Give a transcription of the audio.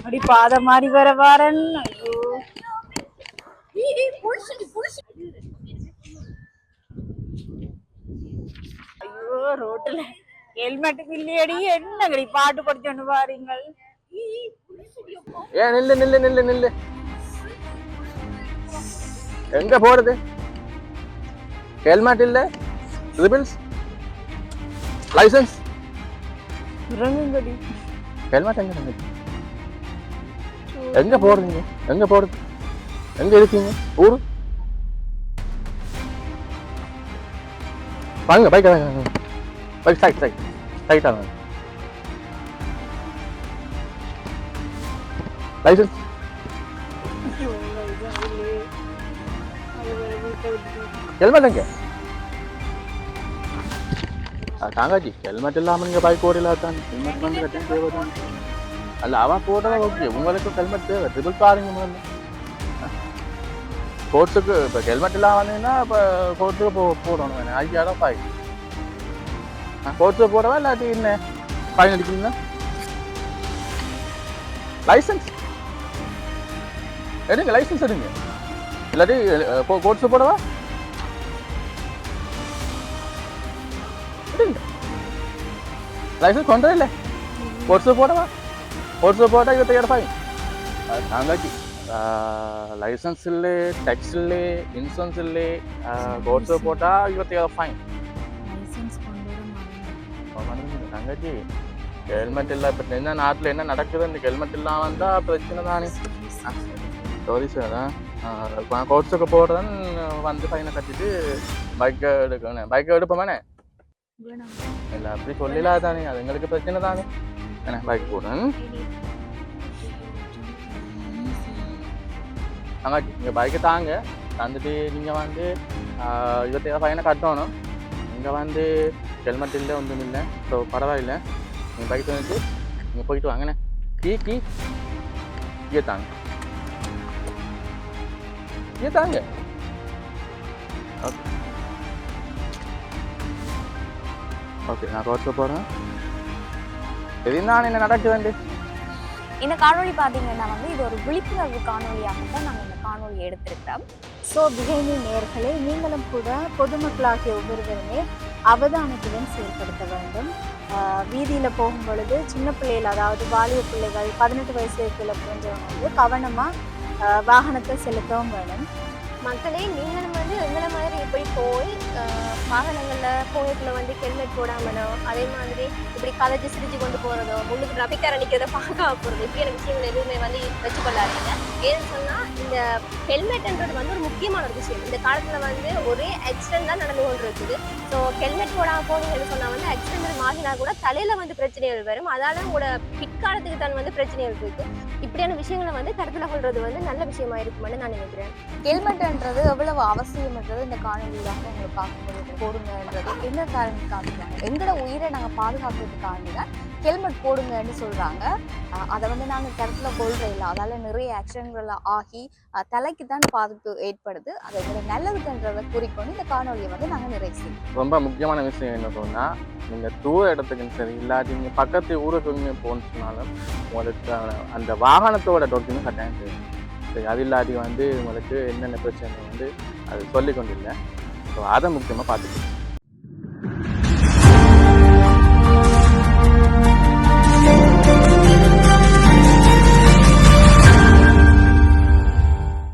அப்படி பாதை மாறி வர வாரன். ஐயோ. ரோட்டுல ஹெல்மெட்டுக்கு இல்லையடி. என்னங்கடி பாட்டு படிச்சோன்னு பாருங்கள் ஏன் நில்லு நில்லு நில்லு நில்லு. எங்க போறது? ஹெல்மெட் இல்ல? ரிபிள்ஸ் லைசன்ஸ் ஹெல்மெட் எங்க எங்க போறீங்க? எங்க போறது எங்க இருக்கீங்க? ஊரு? வாங்க பைக் வாங்க பைக் சைட் சைட் சைட்டா வாங்க. லைசன்ஸ் ஹெல்மெட் எங்க? தாங்காஜி ஹெல்மெட் இல்லாம நீங்க பைக் ஓடல தான் ஹெல்மெட் வந்து கட்டி தேவைதான். அல்ல அவன் போடுறத ஓகே உங்களுக்கும் ஹெல்மெட் தேவை திருப்பி பாருங்க முதல்ல கோர்ட்டுக்கு இப்போ ஹெல்மெட் எல்லாம் வந்தீங்கன்னா இப்போ கோர்ட்டுக்கு போ போடணும் வேணும் ஐயா தான் பாய் கோர்ட்டுக்கு போடவா இல்லாட்டி என்ன ஃபைன் அடிக்கிறீங்களா லைசன்ஸ் எடுங்க லைசன்ஸ் எடுங்க இல்லாட்டி கோர்ட்ஸ் போடவா எடுங்க லைசன்ஸ் கொண்டு இல்லை கோர்ட்ஸ் போடவா ಕೊಡ್ಸು ಪೋಟ ಇವತ್ತು ಎರಡು ಫೈನ್ ಹಂಗಾಗಿ ಲೈಸೆನ್ಸ್ ಇಲ್ಲಿ ಟ್ಯಾಕ್ಸ್ ಇಲ್ಲಿ ಇನ್ಶೂರೆನ್ಸ್ ಇಲ್ಲಿ ಕೊಡ್ಸು ಪೋಟ ಇವತ್ತು ಎರಡು ಫೈನ್ லைசன்ஸ் கொண்டு வர மறந்துட்டேன். ಹಂಗಾಗಿ ಹೆಲ್ಮೆಟ್ ಇಲ್ಲ இப்போ என்ன நாட்டில் என்ன நடக்குது இந்த ஹெல்மெட் இல்லாமல் வந்தால் பிரச்சனை தானே சாரி சார் கோர்ஸுக்கு போடுறேன் வந்து ஃபைனை கட்டிட்டு பைக்கை எடுக்கணும் பைக்கை எடுப்போமானே வேணாம். இல்ல அப்படி சொல்லலாம் தானே அது எங்களுக்கு பிரச்சனை தானே என்ன பைக் போடுறேன் தங்காச்சி நீங்கள் பைக்கை தாங்க. தந்துட்டு நீங்கள் வந்து இருபத்தாயிரம் பையனை கட்டணும். இங்கே வந்து ஹெல்மெட் இல்லை ஒன்றும் இல்லை. ஸோ பரவாயில்ல. நீங்கள் பைக் தந்துட்டு நீங்கள் போயிட்டு வாங்கண்ணே கீ கீ. கீழே தாங்க. கீழே தாங்க. ஓகே. ஓகே நான் ரோட்டில் போகிறேன் இதுதான் என்ன நடக்குதுண்டு இந்த காணொளி பார்த்தீங்கன்னா வந்து இது ஒரு விழிப்புணர்வு காணொளியாக தான் நாங்கள் இந்த காணொளி எடுத்திருக்கிறோம். ஸோ விஜயனி நேர்களே நீங்களும் கூட பொதுமக்களாகிய ஒவ்வொருவருமே அவதானத்துடன் செயல்படுத்த வேண்டும். வீதியில் போகும் பொழுது சின்ன பிள்ளைகள் அதாவது வாலிய பிள்ளைகள் பதினெட்டு வயசு வயசுல புரிஞ்சவங்க வந்து கவனமாக வாகனத்தை செலுத்தவும் வேணும். மக்களே நீங்களும் வந்து எங்களை மாதிரி இப்படி போய் வாகனங்களில் வாகனங்கள்ல வந்து ஹெல்மெட் போடாமலோ அதே மாதிரி இப்படி காலேஜ் சிரிச்சு கொண்டு போகிறதோ முன்னுக்கு டிராஃபிக்கார நிற்கிறத பார்க்க போகிறது இப்படியான விஷயங்கள் எதுவுமே வந்து வச்சு கொள்ளாதீங்க ஏன்னு சொன்னால் இந்த ஹெல்மெட்ன்றது வந்து ஒரு முக்கியமான ஒரு விஷயம். இந்த காலத்தில் வந்து ஒரே ஆக்சிடென்ட் தான் நடந்து கொண்டு இருக்குது ஸோ ஹெல்மெட் போடாமல் போனீங்கன்னு சொன்னால் வந்து ஆக்சிடென்ட் ஆகினா கூட தலையில வந்து பிரச்சனைகள் வரும். அதால உங்களோட பிற்காலத்துக்கு தான் வந்து பிரச்சனைகள் இருக்கு. இப்படியான விஷயங்களை வந்து கருத்துல கொள்றது வந்து நல்ல விஷயமா இருக்குமான்னு நான் நினைக்கிறேன். ஹெல்மெட்ன்றது எவ்வளவு அவசியம்ன்றது இந்த காணொலியாக உங்களுக்கு பார்க்கும்போது போடுங்கன்றது. என்ன காரணம் காமிக்கிறாங்க? எங்களோட உயிரை நாங்கள் பாதுகாக்கிறதுக்காண்டி தான் ஹெல்மெட் போடுங்கன்னு சொல்கிறாங்க அதை வந்து நாங்கள் கருத்தில் கொள்கிற இல்லை அதால் நிறைய ஆக்சிடென்ட்கள் ஆகி தலைக்கு தான் பாதிப்பு ஏற்படுது. அதை எங்களோட நல்லதுக்குன்றதை குறிக்கொண்டு இந்த காணொலியை வந்து நாங்கள் நிறைவு செய்வோம் ரொம்ப முக்கியமான விஷயம் என்ன சொன்னால் நீங்கள் தூர இடத்துக்கும் சரி இல்லாட்டி நீங்கள் பக்கத்து ஊருக்கு நீங்கள் உங்களுக்கு அந்த வாகனத்தோட டாக்குமெண்ட் கட்டாயம் தேவை சரி அது இல்லாட்டி வந்து உங்களுக்கு என்னென்ன பிரச்சனை வந்து அது சொல்லிக்கொண்டு இல்லை. ஸோ அதை முக்கியமாக பார்த்துக்கணும்.